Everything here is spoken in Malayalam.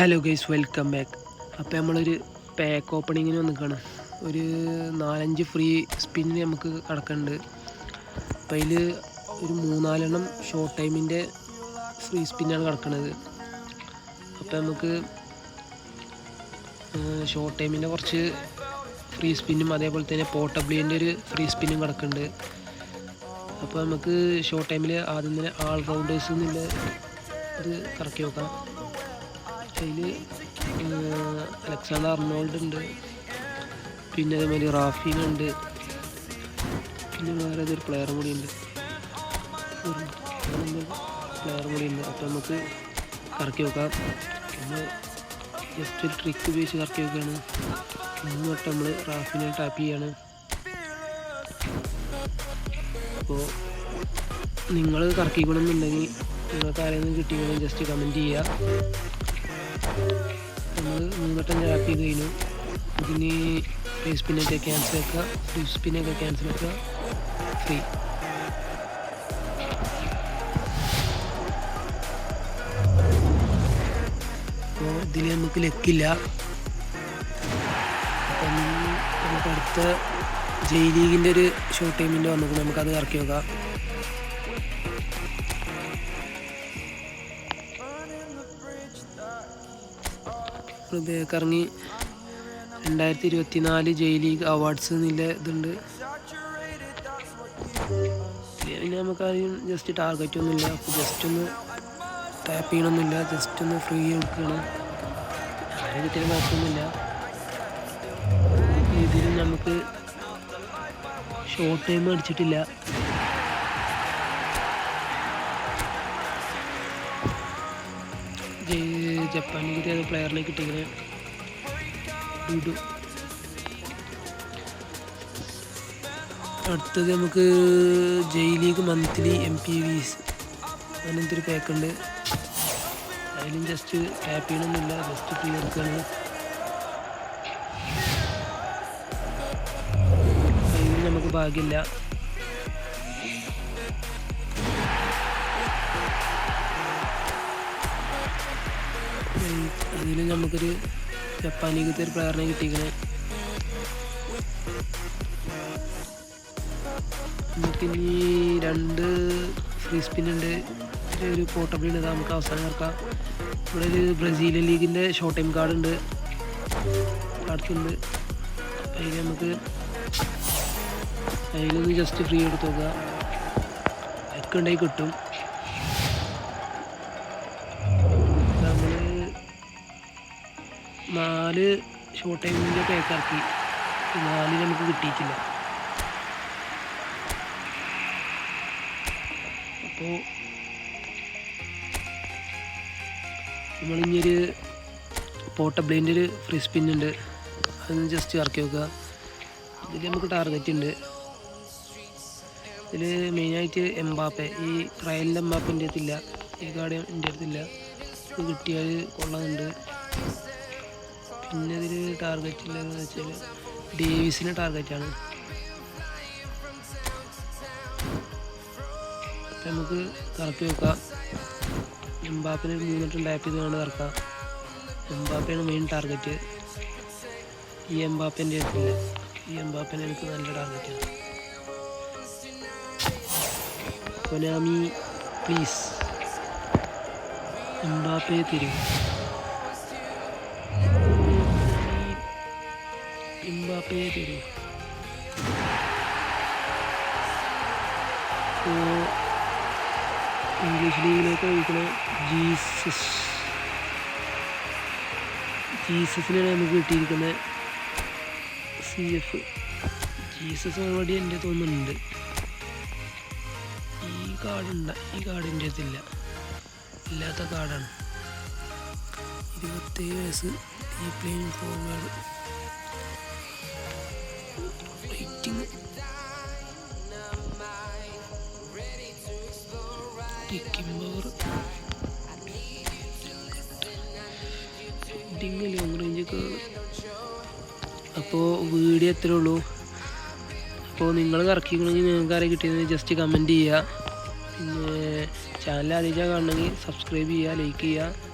ഹലോ ഗൈസ് വെൽക്കം ബാക്ക് അപ്പോൾ നമ്മളൊരു പാക്ക് ഓപ്പണിങ്ങിന് വന്നിക്കാണ്. ഒരു നാലഞ്ച് ഫ്രീ സ്പിന്നിന് നമുക്ക് കിടക്കുന്നുണ്ട്. അപ്പോൾ അതിൽ ഒരു മൂന്നാലെണ്ണം ഷോർട്ട് ടൈമിന്റെ ഫ്രീ സ്പിന്നാണ് കിടക്കുന്നത് അപ്പോൾ നമുക്ക് ഷോർട്ട് ടൈമിന്റെ കുറച്ച് ഫ്രീ സ്പിന്നും അതേപോലെ തന്നെ പോർട്ടബിളിന്റെ ഒരു ഫ്രീ സ്പിന്നും കിടക്കുന്നുണ്ട്. അപ്പോൾ നമുക്ക് ഷോർട്ട് ടൈമിൽ ആദ്യം തന്നെ ആൾ റൗണ്ടേഴ്സ് ഇത് കറക്കി നോക്കാം. അതിൽ അലക്സാണ്ടർ അർണോൾഡ് ഉണ്ട്. പിന്നെ അതേമാതിരി റാഫീൻ ഉണ്ട്. പിന്നെ വേറെ ഏതൊരു പ്ലെയറും കൂടി ഉണ്ട്. പ്ലെയറും കൂടി ഉണ്ട്. അപ്പോൾ നമുക്ക് കറക്കി വെക്കാം. പിന്നെ ജസ്റ്റ് ഒരു ട്രിക്ക് ഉപയോഗിച്ച് കറക്കി വെക്കുകയാണ്. മൂന്ന് തൊട്ട് നമ്മൾ റാഫിനെ ടാപ്പ് ചെയ്യാണ്. അപ്പോൾ നിങ്ങൾ കറക്കിക്കണമെന്നുണ്ടെങ്കിൽ നിങ്ങൾക്ക് ആരെങ്കിലും കിട്ടിക്കണമെങ്കിൽ ജസ്റ്റ് കമന്റ് ചെയ്യുക. നമ്മൾ മൂന്നോട്ടം ടാപ്പ് ചെയ്ത് കഴിഞ്ഞു. ഇതിന് ഫ്രീ സ്പിന്നൊക്കെ ക്യാൻസൽ ആക്കുക ഫ്രീ സ്പിന്നൊക്കെ ക്യാൻസൽ ആക്കുക ഫ്രീ അപ്പോൾ ഇതിൽ നമുക്ക് ലക്കില്ല അപ്പം നമുക്ക് അടുത്ത ജയ് ലീഗിന്റെ ഒരു ഷോർട്ട് ടൈമിന്റെ വന്നപ്പോൾ നമുക്കത് ഇറക്കി നോക്കാം. ബാക്ക് ഇറങ്ങി രണ്ടായിരത്തി ഇരുപത്തി നാല് ജയ് ലീഗ് അവാർഡ്സ് എന്നുള്ള ഇതുണ്ട്. പിന്നെ നമുക്ക് ആദ്യം ജസ്റ്റ് ടാർഗറ്റ് ഒന്നുമില്ല. അപ്പോൾ ജസ്റ്റ് ഒന്ന് ടാപ്പ് ചെയ്യണമെന്നില്ല ജസ്റ്റ് ഒന്ന് ഫ്രീ എടുക്കണം അങ്ങനെ കിട്ടിയ കുഴപ്പമൊന്നുമില്ല. ഇതിൽ നമുക്ക് ഷോർട്ട് ടൈം അടിച്ചിട്ടില്ല. ജപ്പാനിൽ അത് പ്ലെയറിലേക്ക് കിട്ടിയത് ഡുഡു അടുത്തത് നമുക്ക് ജയ് ലീഗ് മന്ത്ലി എം പി വിസ് അങ്ങനത്തെ ഒരു പാക്ക് ഉണ്ട്. അതിലും ജസ്റ്റ് ടാപ്പ് ചെയ്യണമെന്നില്ല ജസ്റ്റ് ഫ്രീ എടുക്കുകയാണ് അതിലും നമുക്ക് ഭാഗ്യമില്ല. അതിൽ നമുക്കൊരു ജപ്പാനീകത്തെ ഒരു പ്ലെയറിനെ കിട്ടിയിരിക്കണേ. നമുക്കിനി രണ്ട് ഫ്രീ സ്പിൻ ഉണ്ട്. ഒരു പോർട്ടബിൾ ഉണ്ട്. നമുക്ക് അവസാനം ഇറക്കാം. ഇവിടെ ഒരു ബ്രസീലിയൻ ലീഗിന്റെ ഷോർട്ട് ടൈം കാർഡ് ഉണ്ട്. കാർഡ്സുണ്ട് അതിൽ നമുക്ക് അതിലൊന്ന് ജസ്റ്റ് ഫ്രീ എടുത്ത് നോക്കുക ഒക്കെ കിട്ടും. നാല് ഷോർട്ട് ടൈമിന്റെ പാക്ക് ഇറക്കി. നാല് നമുക്ക് കിട്ടിയിട്ടില്ല. അപ്പോൾ നമ്മളിഞ്ഞൊരു പോർട്ടബിളിന്റെ ഒരു ഫ്രീ സ്പിൻ ഉണ്ട്. അതൊന്ന് ജസ്റ്റ് ഇറക്കി വെക്കുക. ഇതിൽ നമുക്ക് ടാർഗറ്റ് ഉണ്ട്. ഇതിൽ മെയിനായിട്ട് എംബാപ്പെ. ഈ ട്രയലിൽ എംബാപ്പന്റെ അടുത്തില്ല ഈ കാർഡ് എന്റെ അടുത്തില്ല കിട്ടിയാൽ കൊള്ളുന്നുണ്ട് പിന്നെ അതിൽ ടാർഗറ്റ് ഇല്ലെന്ന് വെച്ചാൽ ഡേവിസിന് ആണ്. നമുക്ക് കറക്കി വെക്കാം. എംബാപ്പിന് ചെയ്ത് കൊണ്ട് കറക്കാം. എംബാപ്പയാണ് മെയിൻ ടാർഗറ്റ് ഈ എംബാപ്പന്റെ അടുത്തില്ല ഈ എംബാപ്പനെ എനിക്ക് നല്ല ടാർഗറ്റാണ് കൊനാമി പ്ലീസ് എംബാപ്പയെ തരും എംബാപ്പയെ തരും ഇംഗ്ലീഷ് ലീഗിലേക്ക് ഒഴിക്കണ ജീസസ്. ജീസസിനാണ് നമുക്ക് കിട്ടിയിരിക്കുന്നത് സി എഫ് ജീസസ് ഓൾറെഡി എന്റെ തോന്നുന്നുണ്ട്. ഈ കാർഡുണ്ട ഈ കാർഡ് എന്റെ അടുത്തില്ല ഇല്ലാത്ത കാർഡാണ് ഇരുപത്തേഴ് വയസ്സ് ഈ പ്ലെയിൻ ഫോർവേഡ് ഹെഡിങ് ലോങ് റേഞ്ചൊക്കെ അപ്പോൾ വീഡിയോ എത്ര ഉള്ളൂ. അപ്പോൾ നിങ്ങൾ കറക്കിക്കണമെങ്കിൽ നിങ്ങൾക്ക് ആരെ കിട്ടിയത് ജസ്റ്റ് കമന്റ് ചെയ്യുക പിന്നെ ചാനൽ ആദ്യമായിട്ടാണ് കാണണമെങ്കിൽ സബ്സ്ക്രൈബ് ചെയ്യുക ലൈക്ക് ചെയ്യുക